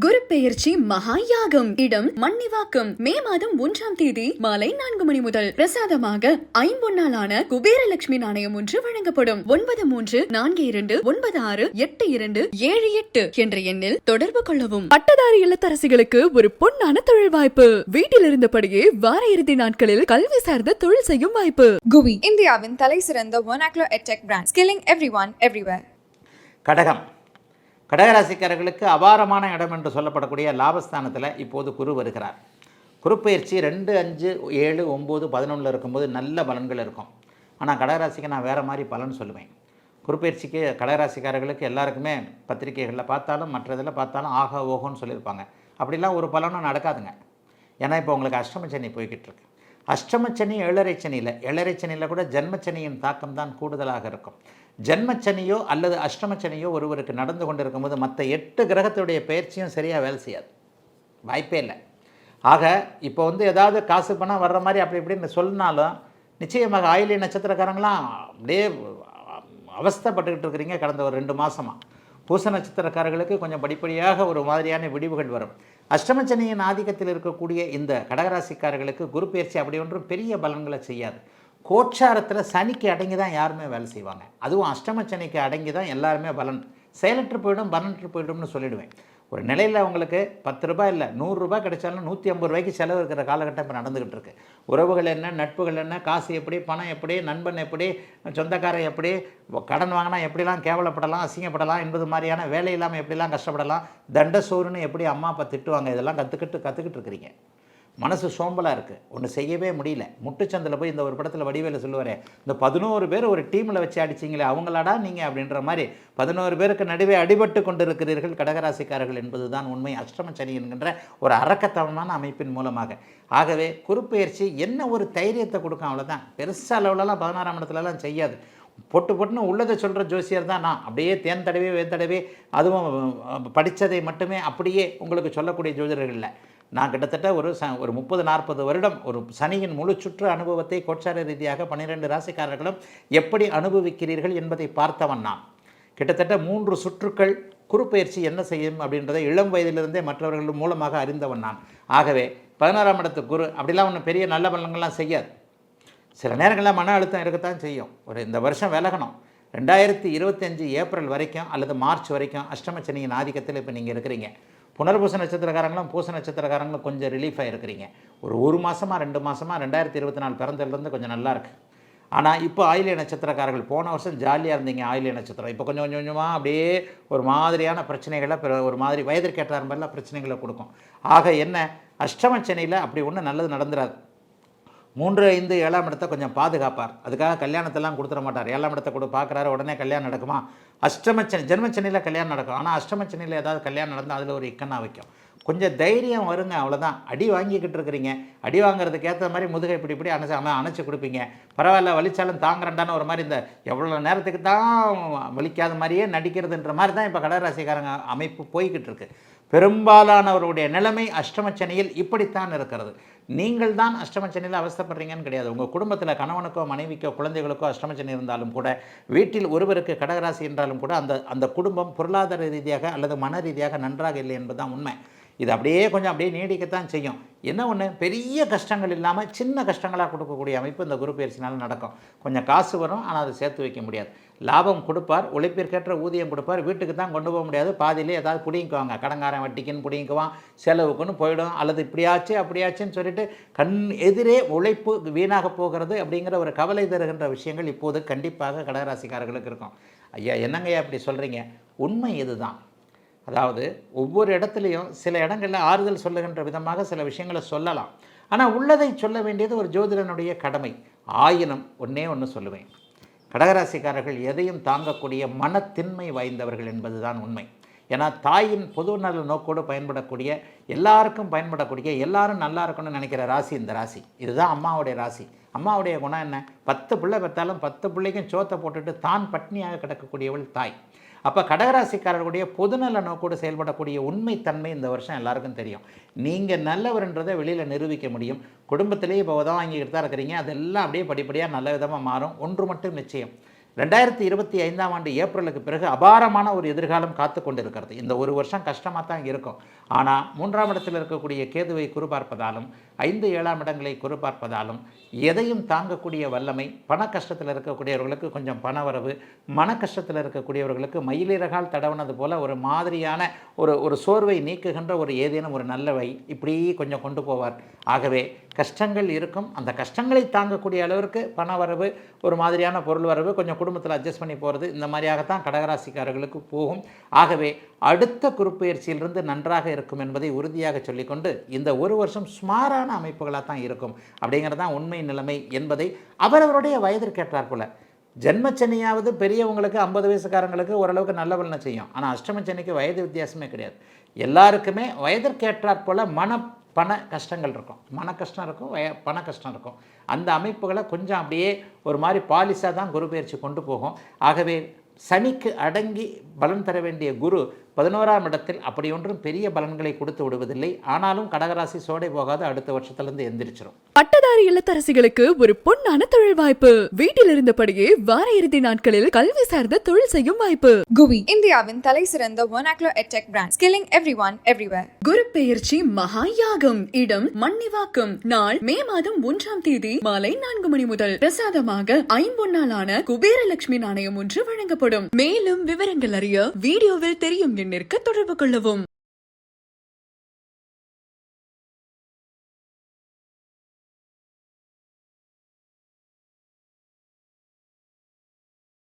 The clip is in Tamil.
குரு பெயர்ச்சி மகா யாகம் இடம் மன்னிவாக்கம். மே மாதம் ஒன்றாம் தேதி மாலை நான்கு மணி முதல் பிரசாதமாக ஐம்பொன்னாலான குபேரலட்சுமி நாணயம் ஒன்று வழங்கப்படும். ஒன்பது மூன்று நான்கு இரண்டு ஒன்பது ஆறு எட்டு இரண்டு ஏழு எட்டு என்ற எண்ணில் தொடர்பு கொள்ளவும். பட்டதாரி இல்லத்தரசிகளுக்கு ஒரு பொன்னான தொழில் வாய்ப்பு. வீட்டில் இருந்தபடியே வார இறுதி நாட்களில் கல்வி சார்ந்த தொழில் செய்யும் வாய்ப்பு. குவி இந்தியாவின் தலை சிறந்த one global edtech brand skilling every one everywhere கடகம். கடகராசிக்காரர்களுக்கு அபாரமான இடம் என்று சொல்லப்படக்கூடிய லாபஸ்தானத்தில் இப்போது குரு வருகிறார். குருப்பெயர்ச்சி ரெண்டு அஞ்சு ஏழு ஒம்பது பதினொன்றில் இருக்கும்போது நல்ல பலன்கள் இருக்கும். ஆனால் கடகராசிக்கு நான் வேறு மாதிரி பலன் சொல்லுவேன். குருப்பயிற்சிக்கு கடகராசிக்காரர்களுக்கு எல்லாருக்குமே பத்திரிகைகளில் பார்த்தாலும் மற்றதில் பார்த்தாலும் ஆகா ஓகோன்னு சொல்லியிருப்பாங்க. அப்படிலாம் ஒரு பலனும் நடக்காதுங்க. ஏன்னா இப்போ உங்களுக்கு அஷ்டமச்சனி போய்கிட்டு இருக்கு. அஷ்டமச்சனி ஏழரை சனியில் ஏழரை சனியில் கூட ஜென்மச்சனியின் தாக்கம் தான் கூடுதலாக இருக்கும். ஜென்மச்சனியோ அல்லது அஷ்டமச்சனியோ ஒருவருக்கு நடந்து கொண்டிருக்கும் போது மற்ற எட்டு கிரகத்துடைய பயிற்சியும் சரியாக வேலை செய்யாது. வாய்ப்பே இல்லை. ஆக இப்போ வந்து ஏதாவது காசு பணம் வர்ற மாதிரி அப்படி இப்படின்னு சொன்னாலும் நிச்சயமாக ஆயிலிய நட்சத்திரக்காரங்களாம் அப்படியே அவஸ்தைப்பட்டுக்கிட்டு இருக்கிறீங்க கடந்த ஒரு ரெண்டு மாதமாக பூச நட்சத்திரக்காரர்களுக்கு கொஞ்சம் படிப்படியாக ஒரு மாதிரியான விடிவுகள் வரும். அஷ்டமச்சனியின் ஆதிக்கத்தில் இருக்கக்கூடிய இந்த கடகராசிக்காரர்களுக்கு குரு பயிற்சி அப்படி ஒன்றும் பெரிய பலன்களை செய்யாது. கோட்சாரத்தில் சனிக்கு அடங்கி தான் யாருமே வேலை செய்வாங்க. அதுவும் அஷ்டமசன்னிக்கு அடங்கி தான் எல்லாருமே பலன். செயலற்று போயிடும் பலனற்று போயிடும்னு சொல்லிடுவேன். ஒரு நிலையில் அவங்களுக்கு பத்து ரூபாய் இல்லை நூறுரூபா கிடைச்சாலும் நூற்றி ஐம்பது ரூபாய்க்கு செலவு இருக்கிற காலகட்டம் இப்போ நடந்துக்கிட்டு இருக்கு. உறவுகள் என்ன நட்புகள் என்ன காசு எப்படி பணம் எப்படி நண்பன் எப்படி சொந்தக்காரன் எப்படி கடன் வாங்கினா எப்படிலாம் கேவலப்படலாம் அசிங்கப்படலாம் என்பது மாதிரியான வேலை இல்லாமல் எப்படிலாம் கஷ்டப்படலாம் தண்ட சோறுன்னு எப்படி அம்மா அப்பா திட்டுவாங்க இதெல்லாம் கற்றுக்கிட்டு கற்றுக்கிட்டு இருக்கிறீங்க. மனசு சோம்பலாக இருக்குது ஒன்று செய்யவே முடியல. முட்டுச்சந்தில் போய் இந்த ஒரு படத்தில் வடிவேல சொல்லுவார் இந்த பதினோரு பேர் ஒரு டீமில் வச்சு அடிச்சிங்களே அவங்களாடா நீங்கள் அப்படின்ற மாதிரி பதினோரு பேருக்கு நடுவே அடிபட்டு கொண்டிருக்கிறீர்கள் கடகராசிக்காரர்கள் என்பது தான் உண்மை. அஷ்டம சனி என்கின்ற ஒரு அறக்கத்தனமான அமைப்பின் மூலமாக. ஆகவே குறுப்பெயர்ச்சி என்ன ஒரு தைரியத்தை கொடுக்கும் அவ்வளோதான் பெருசாக அளவுலலாம் பதினாறாம் இடத்துலலாம் செய்யாது. பொட்டு பொட்டுன்னு உள்ளதை சொல்கிற ஜோசியர் தான் நான். அப்படியே தேன் தடவே வேன் தடவே அதுவும் படித்ததை மட்டுமே அப்படியே உங்களுக்கு சொல்லக்கூடிய ஜோதிடர்கள் இல்லை. நான் கிட்டத்தட்ட ஒரு ச ஒரு முப்பது நாற்பது வருடம் ஒரு சனியின் முழு சுற்று அனுபவத்தை கோட்சார ரீதியாக பன்னிரெண்டு ராசிக்காரர்களும் எப்படி அனுபவிக்கிறீர்கள் என்பதை பார்த்தவன் நான். கிட்டத்தட்ட மூன்று சுற்றுக்கள் குறுப்பெயர்ச்சி என்ன செய்யும் அப்படின்றதை இளம் வயதிலிருந்தே மற்றவர்கள் மூலமாக அறிந்தவன் நான். ஆகவே பதினாறாம் இடத்து குரு அப்படிலாம் ஒன்றும் பெரிய நல்ல பலன்கள்லாம் செய்யாது. சில நேரங்களில் மன அழுத்தம் இருக்கத்தான் செய்யும். ஒரு இந்த வருஷம் விலகணும். ரெண்டாயிரத்தி இருபத்தஞ்சு ஏப்ரல் வரைக்கும் அல்லது மார்ச் வரைக்கும் அஷ்டமச்சனியின் ஆதிக்கத்தில் இப்போ நீங்கள் இருக்கிறீங்க. புனர்பூச நட்சத்திரக்காரங்களும் பூச நட்சத்திரக்காரங்களும் கொஞ்சம் ரிலீஃபாக இருக்கிறீங்க. ஒரு ஒரு மாதமாக ரெண்டு மாதமாக ரெண்டாயிரத்தி இருபத்தி நாலு பிறந்ததுலேருந்து கொஞ்சம் நல்லா இருக்குது ஆனால் இப்போ ஆயிலிய நட்சத்திரக்காரர்கள் போன வருஷம் ஜாலியாக இருந்தீங்க ஆயிலிய நட்சத்திரம். இப்போ கொஞ்சம் கொஞ்சம் கொஞ்சமாக அப்படியே ஒரு மாதிரியான பிரச்சனைகளை பிற ஒரு மாதிரி வயதிற்கேற்றார் மாதிரிலாம் பிரச்சனைகளை கொடுக்கும். ஆக என்ன? அஷ்டமச்சனியில் அப்படி ஒன்றும் நல்லது நடந்துடாது மூன்று ஐந்து ஏழாம் இடத்தை கொஞ்சம் பாதுகாப்பார். அதுக்காக கல்யாணத்தெல்லாம் கொடுத்துட மாட்டார் ஏழாம் இடத்தை கூட பார்க்குறாரு உடனே கல்யாணம் நடக்குமா? அஷ்டமச்சனி ஜென்மச்சனியில் கல்யாணம் நடக்கும். ஆனால் அஷ்டமச்சனியில் ஏதாவது கல்யாணம் நடந்தால் அதில் ஒரு இக்கன்னா வைக்கும். கொஞ்சம் தைரியம் வருங்க அவ்வளோதான் அடி வாங்கிக்கிட்டு இருக்கிறீங்க. அடி வாங்குறதுக்கு ஏற்ற மாதிரி முதுகை இப்படி இப்படி அணைச்சி அமை அணைச்சி கொடுப்பீங்க. பரவாயில்ல வலிச்சாலும் தாங்குறண்டான ஒரு மாதிரி இந்த எவ்வளோ நேரத்துக்கு தான் வலிக்காத மாதிரியே நடிக்கிறதுன்ற மாதிரி தான் இப்போ கடகராசிக்காரங்க அமைப்பு போய்கிட்டு இருக்குது பெரும்பாலானவருடைய நிலைமை அஷ்டமச்சனையில் இப்படித்தான் இருக்கிறது. நீங்கள் தான் அஷ்டமச்சனையில் அவஸ்தப்படுறீங்கன்னு கிடையாது. உங்கள் குடும்பத்தில் கணவனுக்கோ மனைவிக்கோ குழந்தைகளுக்கோ அஷ்டமச்சனை இருந்தாலும் கூட வீட்டில் ஒருவருக்கு கடகராசி என்றாலும் கூட அந்த அந்த குடும்பம் பொருளாதார ரீதியாக அல்லது மன ரீதியாக நன்றாக இல்லை என்பதுதான் உண்மை. இது அப்படியே கொஞ்சம் அப்படியே நீடிக்கத்தான் செய்யும். என்ன ஒன்று பெரிய கஷ்டங்கள் இல்லாமல் சின்ன கஷ்டங்களாக கொடுக்கக்கூடிய அமைப்பு இந்த குரு பயிற்சினால நடக்கும். கொஞ்சம் காசு வரும் ஆனால் அதை சேர்த்து வைக்க முடியாது. லாபம் கொடுப்பார் உழைப்பிற்கேற்ற ஊதியம் கொடுப்பார் வீட்டுக்கு தான் கொண்டு போக முடியாது. பாதியிலே ஏதாவது பிடிங்குவாங்க கடங்காரன் வட்டிக்குன்னு பிடிங்குவான் செலவுக்குன்னு போயிடும். அல்லது இப்படியாச்சு அப்படியாச்சுன்னு சொல்லிட்டு கண் எதிரே உழைப்பு வீணாக போகிறது அப்படிங்கிற ஒரு கவலை தருகின்ற விஷயங்கள் இப்போது கண்டிப்பாக கடகராசிக்காரர்களுக்கு இருக்கும். ஐயா என்னங்கய்யா அப்படி சொல்கிறீங்க உண்மை இதுதான். அதாவது ஒவ்வொரு இடத்துலையும் சில இடங்களில் ஆறுதல் சொல்லுகின்ற விதமாக சில விஷயங்களை சொல்லலாம். ஆனால் உள்ளதை சொல்ல வேண்டியது ஒரு ஜோதிடனுடைய கடமை. ஆயினும் ஒன்றே ஒன்று சொல்லுவேன். கடகராசிக்காரர்கள் எதையும் தாங்கக்கூடிய மனத்தின்மை வாய்ந்தவர்கள் என்பதுதான் உண்மை. ஏன்னா தாயின் பொது நல நோக்கோடு பயன்படக்கூடிய எல்லாருக்கும் பயன்படக்கூடிய எல்லாரும் நல்லா இருக்கணும்னு நினைக்கிற ராசி இந்த ராசி. இதுதான் அம்மாவுடைய ராசி. அம்மாவுடைய குணம் என்ன? பத்து பிள்ளை பெற்றாலும் பத்து பிள்ளைக்கும் சோத்தை போட்டுட்டு தான் பட்னியாக கிடக்கக்கூடியவள் தாய். அப்போ கடகராசிக்காரர்களுடைய பொதுநல நோக்கோடு செயல்படக்கூடிய உண்மைத்தன்மை இந்த வருஷம் எல்லாருக்கும் தெரியும். நீங்கள் நல்லவர்ன்றதை வெளியில் நிரூபிக்க முடியும். குடும்பத்திலேயே இப்போ உதவ வாங்கிக்கிட்டு தான் இருக்கிறீங்க. அதெல்லாம் அப்படியே படிப்படியாக நல்ல விதமாக மாறும். ஒன்று மட்டும் நிச்சயம். ரெண்டாயிரத்தி இருபத்தி ஐந்தாம் ஆண்டு ஏப்ரலுக்கு பிறகு அபாரமான ஒரு எதிர்காலம் காத்து கொண்டிருக்கிறது இந்த ஒரு வருஷம் கஷ்டமாக தான் இருக்கும். ஆனால் மூன்றாம் இடத்தில் இருக்கக்கூடிய கேதுவை குறிபார்ப்பதாலும் ஐந்து ஏழாம் இடங்களை குறிபார்ப்பதாலும் எதையும் தாங்கக்கூடிய வல்லமை பண கஷ்டத்தில் இருக்கக்கூடியவர்களுக்கு கொஞ்சம் பணவரவு மன கஷ்டத்தில் இருக்கக்கூடியவர்களுக்கு மயிலிறகால் தடவுனது போல் ஒரு மாதிரியான ஒரு ஒரு சோர்வை நீக்குகின்ற ஒரு ஏதேனும் ஒரு நல்லவை இப்படி கொஞ்சம் கொண்டு போவார். ஆகவே கஷ்டங்கள் இருக்கும். அந்த கஷ்டங்களை தாங்கக்கூடிய அளவிற்கு பண வரவு ஒரு மாதிரியான பொருள் வரவு கொஞ்சம் குடும்பத்தில் அட்ஜஸ்ட் பண்ணி போகிறது இந்த மாதிரியாகத்தான் கடகராசிக்காரர்களுக்கு போகும். ஆகவே அடுத்த குறுப்பெயர்ச்சியிலிருந்து நன்றாக இருக்கும் என்பதை உறுதியாக சொல்லிக்கொண்டு இந்த ஒரு வருஷம் சுமாரான அமைப்புகளாக தான் இருக்கும். அப்படிங்கிறது தான் உண்மை நிலைமை என்பதை அவரவருடைய வயதிற்கேற்றார் போல. ஜென்மச்சனியாவது பெரியவங்களுக்கு ஐம்பது வயசுக்காரங்களுக்கு ஓரளவுக்கு நல்ல பலனை செய்யும். ஆனால் அஷ்டமச்சனிக்கு வயது வித்தியாசமே கிடையாது. எல்லாருக்குமே வயதிற்கேற்றாற் போல மன பண கஷ்டங்கள் இருக்கும். மன கஷ்டம் இருக்கும் வய பண கஷ்டம் இருக்கும். அந்த அமைப்புகளை கொஞ்சம் அப்படியே ஒரு மாதிரி பாலிசாக தான் குரு பயிற்சி கொண்டு போகும். ஆகவே சனிக்கு அடங்கி பலன் தர வேண்டிய குரு பதினோராம் இடத்தில் அப்படி ஒன்றும் பெரிய பலன்களை கொடுத்து விடுவதில்லை. ஆனாலும் கடகராசி சோடை போகாது அடுத்த வருஷத்துலேருந்து எந்திரிச்சிரும். பட்டதாரி இல்லத்தரசிகளுக்கு ஒரு பொன்னான தொழில் வாய்ப்பு. வீட்டில் இருந்தபடியே வார இறுதி நாட்களில் கல்வி சார்ந்த தொழில் செய்யும் வாய்ப்பு. குவி இந்தியாவின் தலை சிறந்த vernacular edtech brand skilling everyone everywhere. குரு பெயர்ச்சி மகா யாகம். இடம் மன்னிவாக்கம். நாள் மே மாதம் ஒன்றாம் தேதி மாலை நான்கு மணி முதல். பிரசாதமாக ஐம்பொன்னாலான குபேரலட்சுமி நாணயம் ஒன்று வழங்கப்படும். மேலும் விவரங்கள் அறிய வீடியோவில் தெரியும் எண்ணிற்கு தொடர்பு கொள்ளவும்.